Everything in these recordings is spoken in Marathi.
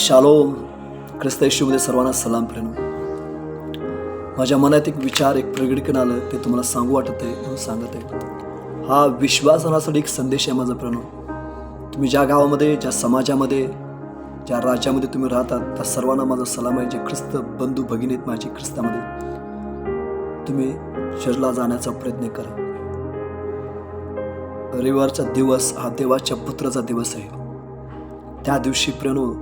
शालोम ख्रिस्त येशूमध्ये सर्वांना सलाम प्रेम माझ्या मनात एक विचार एक प्रगटीकरण आलं ते तुम्हाला सांगू वाटत आहे म्हणून सांगत आहे. हा विश्वास एक संदेश आहे माझा प्रणव. तुम्ही ज्या गावामध्ये ज्या समाजामध्ये ज्या राज्यामध्ये तुम्ही राहतात त्या सर्वांना माझा सलाम आहे जे ख्रिस्त बंधू भगिनी आहेत माझे ख्रिस्तामध्ये. तुम्ही चर्चला जाण्याचा प्रयत्न करा. रविवारचा दिवस हा देवाच्या पुत्राचा दिवस आहे. त्या दिवशी प्रणव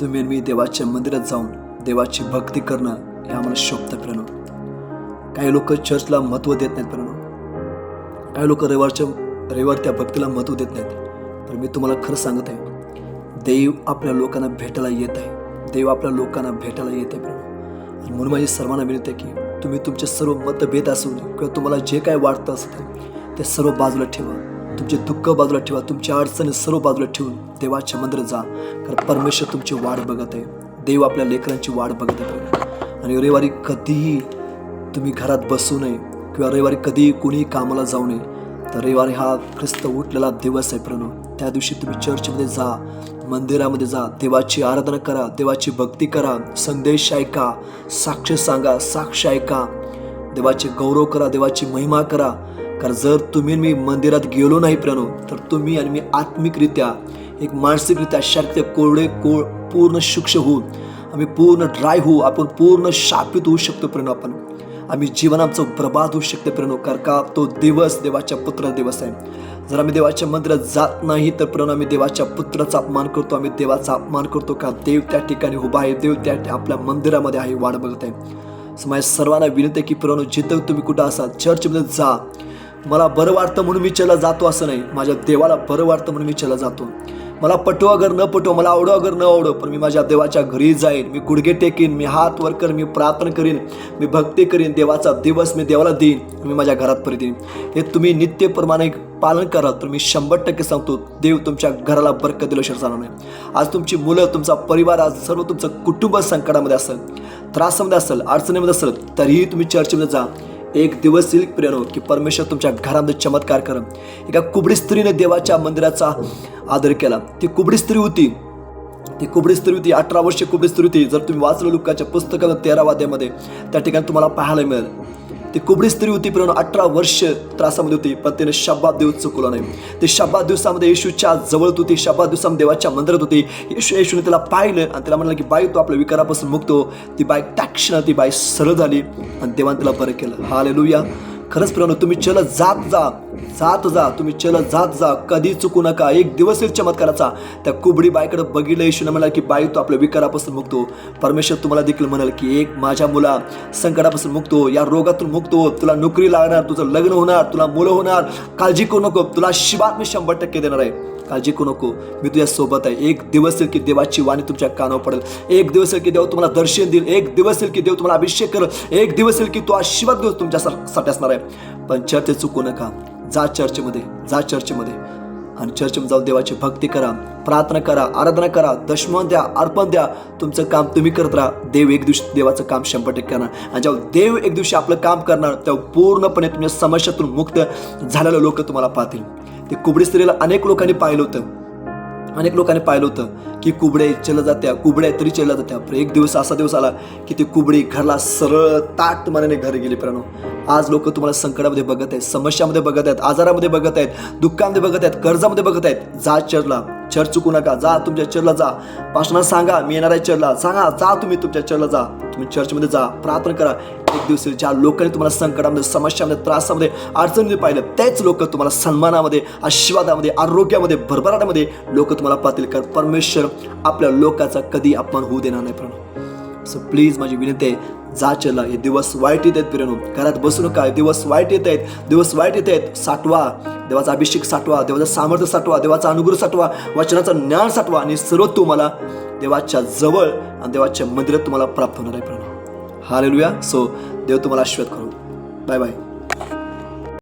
तुम्ही आणि मी देवाच्या मंदिरात जाऊन देवाची भक्ती करणं हे आम्हाला शोभतं प्रणव. काही लोक चर्चला महत्त्व देत नाहीत प्रणव. काही लोक रविवारच्या रविवार त्या भक्तीला महत्त्व देत नाहीत. तर मी तुम्हाला खरं सांगत आहे देव आपल्या लोकांना भेटायला येत आहे. देव आपल्या लोकांना भेटायला येत आहे प्रणव. आणि म्हणून माझी सर्वांना विनंती आहे की तुम्ही तुमचे सर्व मतभेद असू दे किंवा तुम्हाला जे काय वाटतं असतं ते सर्व बाजूला ठेवा. तुमचे दुःख बाजूला ठेवा तुमच्या अडचणी सर्व बाजूला ठेवून देवाच्या मंदिर जा. कारण परमेश्वर तुमची वाट बघत आहे. देव आपल्या लेकरांची वाट बघत आहे. आणि रविवारी कधीही तुम्ही घरात बसू नये किंवा रविवारी कधीही कुणीही कामाला जाऊ नये तर रविवारी हा ख्रिस्त उठलेला दिवस आहे प्रणव त्या दिवशी तुम्ही चर्चमध्ये जा मंदिरामध्ये जा देवाची आराधना करा देवाची भक्ती करा संदेश ऐका साक्ष सांगा साक्ष ऐका. देवाचे गौरव करा देवाची महिमा करा. कारण जर तुम्ही मी मंदिरात गेलो नाही प्रणव तर तुम्ही आणि मी आत्मिकरित्या एक मानसिकरित्या शक्य कोरडे को पूर्ण शुक्ष होऊन आम्ही पूर्ण ड्राय होऊ आपण पूर्ण शापित होऊ शकतो प्रणव आपण. आम्ही जीवन आमचं बर्बाद होऊ शकते प्रणव कारण का तो दिवस देवाच्या पुत्र दिवस आहे. जर आम्ही देवाच्या मंदिरात जात नाही तर प्रणव आम्ही देवाच्या पुत्राचा अपमान करतो आम्ही देवाचा अपमान करतो का देव त्या ठिकाणी उभा आहे देव त्या आपल्या मंदिरामध्ये आहे वाट बघत आहे. माझ्या सर्वांना विनंती आहे की प्रणव जिथं तुम्ही कुठं असाल चर्चमध्ये जा मला बरं वाटतं म्हणून मी चला जातो असं नाही. माझ्या देवाला बरं वाटतं म्हणून मी चला जातो. मला पटो अगर न पटो मला आवडो अगर न आवडो पण मी माझ्या देवाच्या घरी जाईन. मी गुडघे टेकीन मी हात वर मी प्रार्थना करीन मी भक्ती करीन देवाचा दिवस मी देवाला देईन मी माझ्या घरात परत येईन. हे तुम्ही नित्यप्रमाणे पालन कराल तर मी शंभर टक्के सांगतो देव तुमच्या घराला बरकत दिल्याशिवाय जाणार नाही. आज तुमची मुलं तुमचा परिवार आज सर्व तुमचं कुटुंब संकटामध्ये असेल त्रासामध्ये असेल अडचणीमध्ये असेल तरीही तुम्ही चर्चेमध्ये जा. एक दिवस येईल प्रेरणो की परमेश्वर तुमच्या घरामध्ये चमत्कार करम एका कुबडी स्त्रीने देवाच्या मंदिराचा आदर केला. ती कुबडी स्त्री होती. ती कुबडी स्त्री होती अठरा वर्ष कुबडी स्त्री होती. जर तुम्ही वाचलं लुकाच्या पुस्तकाला तेरा वाद्यामध्ये त्या ठिकाणी तुम्हाला पाहायला मिळेल. ती कुबडी स्त्री होती प्रेरणा अठरा वर्ष त्रासामध्ये होती पण तिने शब्बात देव चुकला नाही. ती शब्बात दिवसामध्ये येशूच्या जवळ होती शब्बात दिवसामध्ये देवाच्या मंदिरात होती. येशू येशूने तिला पाहिलं आणि तिला म्हणलं की बाई तू आपल्या विकारापासून मुक्त हो. ती बाई टॅक्शन ती बाई सरळ झाली आणि देवान तिला बरं केलं. हालेलुया. खरंच प्रेरणा तुम्ही चल जात जा जात जा तुम्ही चल जात जा. कधी चुकू नका. एक दिवस येईल चमत्काराचा. त्या कुबडी बाईकडे बघितलं येशून म्हणाला की बाई तू आपल्या विकारापासून मुक्तो हो. परमेश्वर तुम्हाला देखील म्हणाल की एक माझ्या मुला संकटापासून मुक्तो हो. या रोगातून मुक्तो हो. तुला नोकरी लागणार तुझं लग्न होणार तुला मुलं होणार. काळजी करू नको. तुला शिबात मी शंभर टक्के देणार आहे. काळजी करू नको. मी तुझ्या सोबत आहे. एक दिवस येईल की देवाची वाणी तुमच्या कानावर पडेल. एक दिवस येईल की देव तुम्हाला दर्शन देईल. एक दिवस येईल की देव तुम्हाला अभिषेक करेल. एक दिवस येईल की तो आशीर्वाद दिवस तुमच्यासाठी असणार आहे. पण चर्चे चुकू नका. जा चर्चेमध्ये. जा चर्चेमध्ये. आणि चर्चमध्ये जाऊन देवाची भक्ती करा प्रार्थना करा आराधना करा दशमन द्या अर्पण द्या. तुमचं काम तुम्ही करत राहा. देव एक दिवशी देवाचं काम शंभर टक्के करणार. आणि जेव्हा देव एक दिवशी आपलं काम करणार तेव्हा पूर्णपणे तुमच्या समस्यातून मुक्त झालेले लोक तुम्हाला पाहतील. ते कुबडी स्त्रीला अनेक लोकांनी पाहिलं होतं. अनेक लोकांनी पाहिलं होतं की कुबडे चल जात्या कुबड्या तरी चल जात्या पण एक दिवस असा दिवस आला की ती कुबडी घरला सरळ ताट मनाने घरी गेली प्रणव आज लोक तुम्हाला संकटामध्ये बघत आहेत समस्यामध्ये बघत आहेत आजारामध्ये बघत आहेत दुःखामध्ये बघत आहेत कर्जामध्ये बघत आहेत. जा चरला चर्च चुकू नका जा तुमच्या चर्चला जा. पासना सांगा मी येणार आहे चर्चला सांगा जा तुम्ही तुमच्या चर्चला जा. तुम्ही चर्चमध्ये जा प्रार्थना करा. एक दिवस ज्या लोकांनी तुम्हाला संकटामध्ये समस्यामध्ये त्रासामध्ये अडचणीमध्ये पाहिलं तेच लोक तुम्हाला सन्मानामध्ये आशीर्वादामध्ये आरोग्यामध्ये भरभराटामध्ये लोक तुम्हाला पाहतील. कारण परमेश्वर आपल्या लोकांचा कधी अपमान होऊ देणार नाही प्रणव सो प्लीज माझी विनंती आहे जा चला हे दिवस वाईट येत आहेत प्रेरणू घरात बसू नका दिवस वाईट येत आहेत दिवस वाईट येत आहेत. साठवा देवाचा अभिषेक साठवा देवाचं सामर्थ्य साठवा देवाचा अनुग्रह साठवा वचनाचं ज्ञान साठवा आणि सर्व तुम्हाला देवाच्या जवळ आणि देवाच्या मंदिरात तुम्हाला प्राप्त होणार आहे प्रणव हालेलुया सो देव तुम्हाला आशीर्वाद करू. Bye bye.